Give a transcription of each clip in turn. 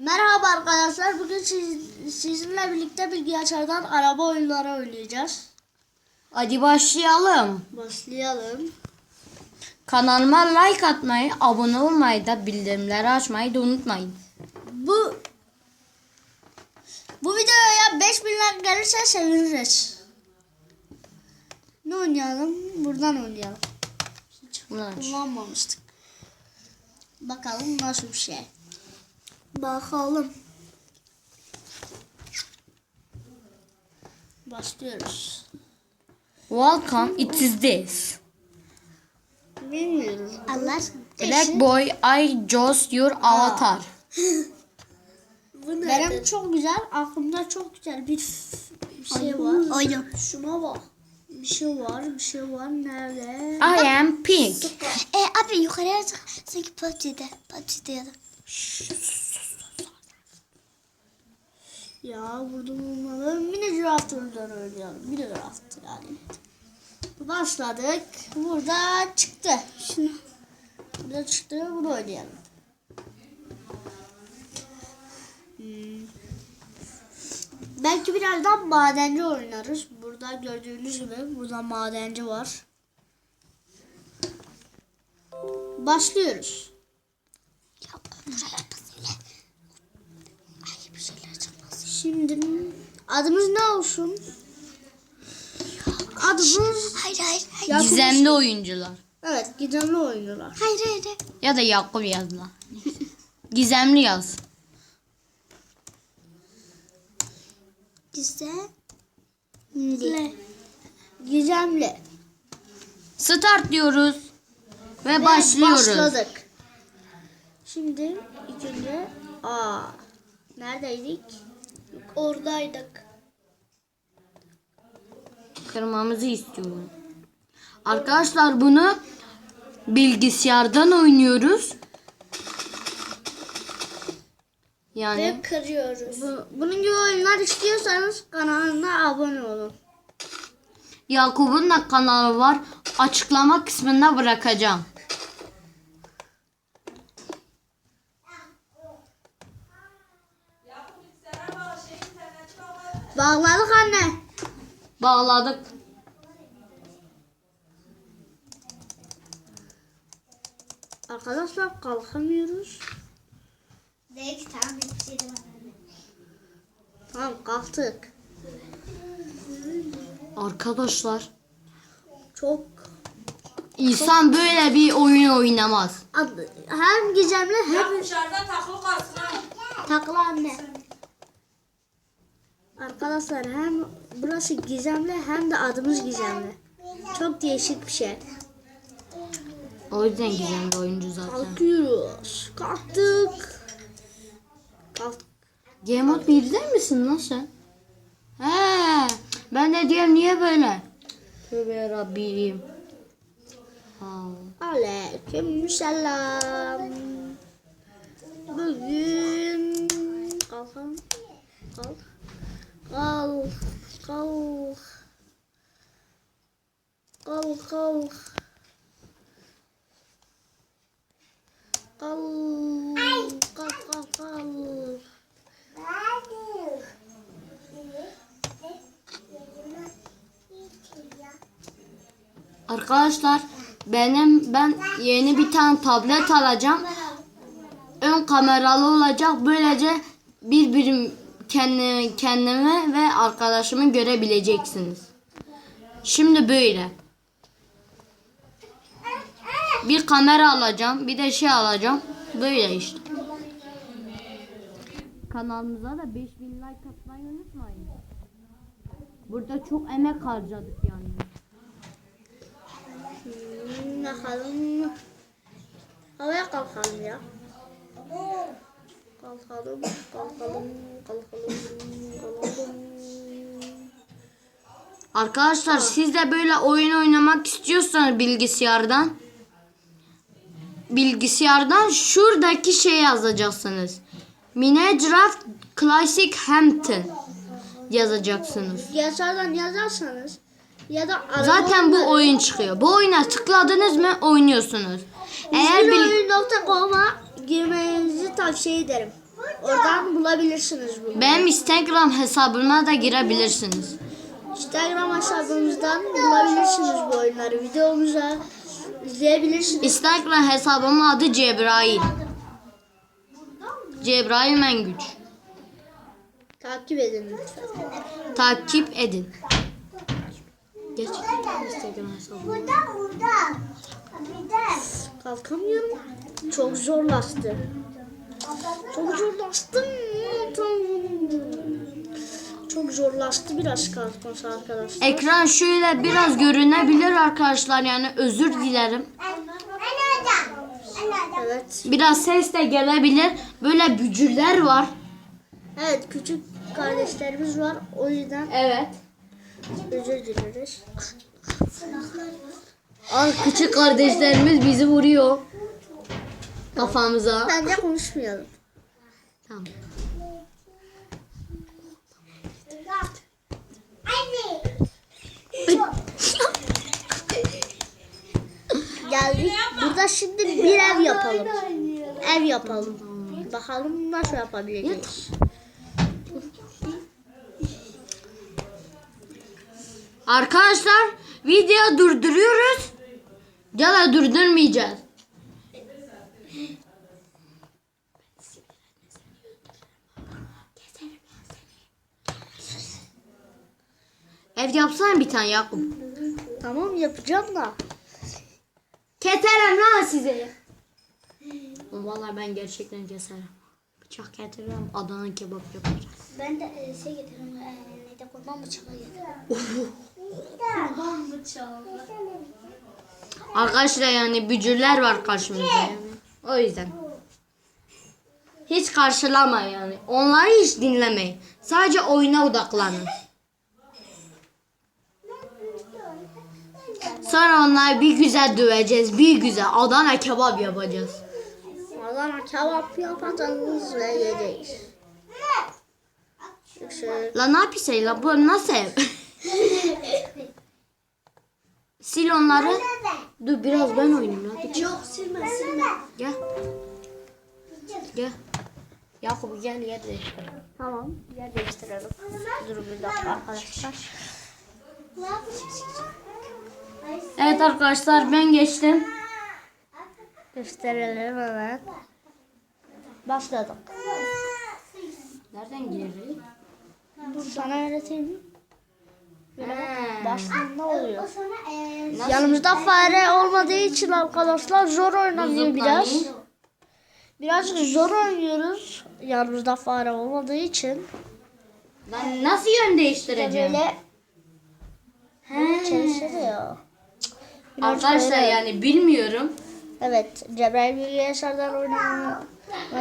Merhaba arkadaşlar. Bugün siz, sizinle birlikte bilgisayardan araba oyunları oynayacağız. Hadi başlayalım. Başlayalım. Kanalıma like atmayı, abone olmayı da bildirimleri açmayı da unutmayın. Bu bu videoya 5000 like gelirse seviniriz. Ne oynayalım? Buradan oynayalım. Aç. Kullanmamıştık. Bakalım nasıl bir şey. Bakalım. Başlıyoruz. Welcome, it is this. Allah. Black boy, I just your avatar. Benim çok güzel, aklımda çok güzel bir, bir şey var. Oyun. Şuna bak. Bir şey var, bir şey var. Nerede? I am pink. E abi yukarıya çık. Sanki PUBG'de. PUBG'de ya da. Ya burada olmalı. Mini draft oyunları oynayalım. Mini draft yani. Başladık. Burada çıktı. Şunu. Burada çıktı. Bunu oynayalım. Hmm. Belki birazdan madenci oynarız. Burada gördüğünüz gibi burada madenci var. Başlıyoruz. Şimdi adımız ne olsun? Adımız Hayır hayır hayır. Yakup Gizemli oyuncular. Evet, gizemli oyuncular. Hayır hayır. hayır. Ya da Yakup yazla. Gizemli yaz. Güzel. Le. Gizemli. Start diyoruz. Ve, Ve başlıyoruz. Başladık. Şimdi ilk önce aa neredeydik? Oradaydık. Kırmamızı istiyorum. Arkadaşlar bunu bilgisayardan oynuyoruz. Yani Ve kırıyoruz. Bu, bunun gibi oyunlar istiyorsanız kanalına abone olun. Yakup'un da kanalı var. Açıklama kısmına bırakacağım. Bağladık anne. Bağladık. Arkadaşlar kalkamıyoruz. Belki tamam bir şey de var. Tamam kalktık. Arkadaşlar Çok insan böyle bir oyun oynamaz. Hem gizemli hem Dışarıda takılı kalsın ha. takla anne. Arkadaşlar hem burası gizemli hem de adımız gizemli. Çok değişik bir şey. O yüzden gizemli oyuncu zaten. Kalkıyoruz. Kalktık. Kalk. Game Mode 1'de misin lan sen? He, ben de diyorum niye böyle? Tövbe yarabbim. Ha. Aleyküm selam. Bugün kalkalım. Kalk. Kalk. Kalk. Kalk kalk. Kalk. Kalk kalk kalk. Arkadaşlar benim ben yeni bir tane tablet alacağım. Ön kameralı olacak. Böylece birbirim kendi, kendimi ve arkadaşımı görebileceksiniz. Şimdi böyle. Bir kamera alacağım. Bir de şey alacağım. Böyle işte. Kanalımıza da 5000 like atmayı unutmayın. Burada çok emek harcadık yani. Bakalım. Havaya kalkalım ya. Kalkalım, kalkalım, kalkalım, kalkalım. Arkadaşlar siz de böyle oyun oynamak istiyorsanız bilgisayardan bilgisayardan şuradaki şey yazacaksınız. Minecraft Classic Hampton yazacaksınız. Yazardan yazarsanız ya da araba Zaten bu oyun çıkıyor. Bu oyuna tıkladınız mı oynuyorsunuz. Eğer bil İzmiroyun.com'a girmenizi tavsiye ederim. Oradan bulabilirsiniz bunu. Benim Instagram hesabıma da girebilirsiniz. Instagram hesabımızdan bulabilirsiniz bu oyunları. Videomuza izleyebilirsiniz. Instagram hesabımın adı Cebrail. Cebrail Mengüç. Takip edin lütfen. Takip edin. Gerçekten Instagram hesabım. Kalkamıyorum. Çok zorlaştı. Çok zorlaştım. Çok zorlaştı biraz kalkması arkadaşlar. Ekran şöyle biraz görünebilir arkadaşlar yani özür dilerim. Evet. Biraz ses de gelebilir. Böyle bücürler var. Evet küçük kardeşlerimiz var. O yüzden Evet. Özür dileriz. Al küçük kardeşlerimiz bizi vuruyor. Kafamıza. Bence konuşmayalım. Tamam. Geldik. Burada şimdi bir ev yapalım. Ev yapalım. Bakalım nasıl yapabileceğiz. Arkadaşlar video durduruyoruz. Ya da durdurmayacağız. Ev yapsana bir tane Yakup. Tamam yapacağım da. Keserim lan sizi. Vallahi ben gerçekten keserim. Bıçak getiririm Adana kebap yapacağız. Ben de e, şey getiririm. E, neydi kurban bıçağı getiririm. Kurban. Arkadaşlar yani bücürler var karşımızda yani. O yüzden. Hiç karşılama yani. Onları hiç dinlemeyin. Sadece oyuna odaklanın. Sonra onları bir güzel döveceğiz. Bir güzel Adana kebap yapacağız. Adana kebap yapacağız ve yiyeceğiz. Şöyle. La ne yapıyorsun la? Bu nasıl ev? Sil onları. Dur biraz ben oynayayım. Dur. Yok silme silme. Gel. Gel. Yakup gel yer değiştir. Tamam. Yer değiştirelim. Dur bir dakika arkadaşlar. Evet arkadaşlar ben geçtim. Gösterelim hemen. Başladık. Nereden? Dur sana öğreteyim. Bak, başlığında oluyor. Sonra e, Yanımızda fare olmadığı için arkadaşlar zor oynanıyor biraz. Birazcık zor oynuyoruz. Yanımızda fare olmadığı için. Lan nasıl yön değiştireceğim? Böyle böyle çalışıyor. Arkadaşlar böyle- yani bilmiyorum. Evet, Cebrail Bilgisayar'dan oynamayı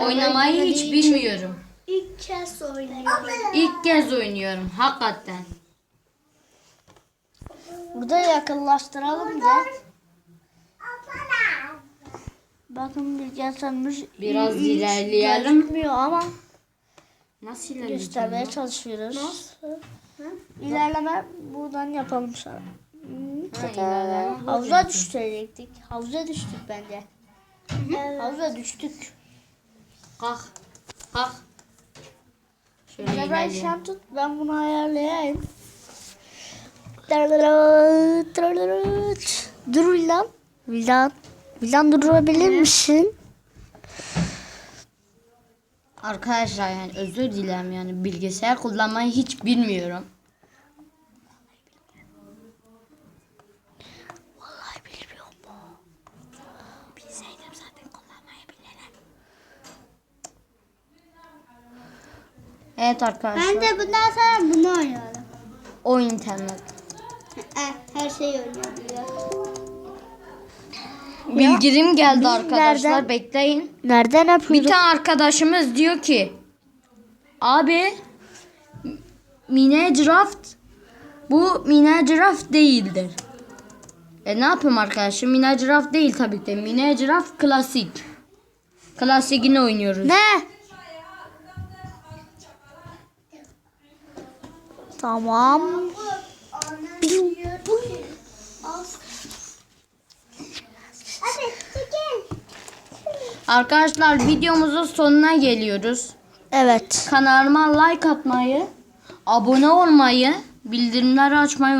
Oynamayı hiç bilmiyorum. ilk kez oynuyorum. İlk kez oynuyorum hakikaten. Burada yakınlaştıralım da. Bakın bilgisayarımız Biraz hiç ilerleyelim. gözükmüyor ama Nasıl ilerleyeceğim? göstermeye çalışıyoruz. Nasıl? İlerleme buradan yapalım sonra. Ha, Havuza düşecektik. Havuza düştük bence. Havuza düştük. Kalk. Kalk. Şöyle ilerleyelim. sen tut ben bunu ayarlayayım. Dur Vildan. Vildan. Vildan durabilir misin? Arkadaşlar yani özür dilerim yani bilgisayar kullanmayı hiç bilmiyorum. Vallahi bilmiyorum. Bilseydim zaten kullanmayı bilirim. Evet arkadaşlar. Ben de bundan sonra bunu oynuyorum. O internet. E, her şeyi oynuyorum. Bildirim geldi Biz arkadaşlar nereden- bekleyin. Nereden Bir yapıyoruz? tane arkadaşımız diyor ki abi Minecraft bu Minecraft değildir. E ne yapayım arkadaşım? Minecraft değil tabii ki de. Minecraft klasik. Klasikini oynuyoruz. Ne? Tamam. Arkadaşlar videomuzun sonuna geliyoruz. Evet. Kanalıma like atmayı, abone olmayı, bildirimleri açmayı unutmayın.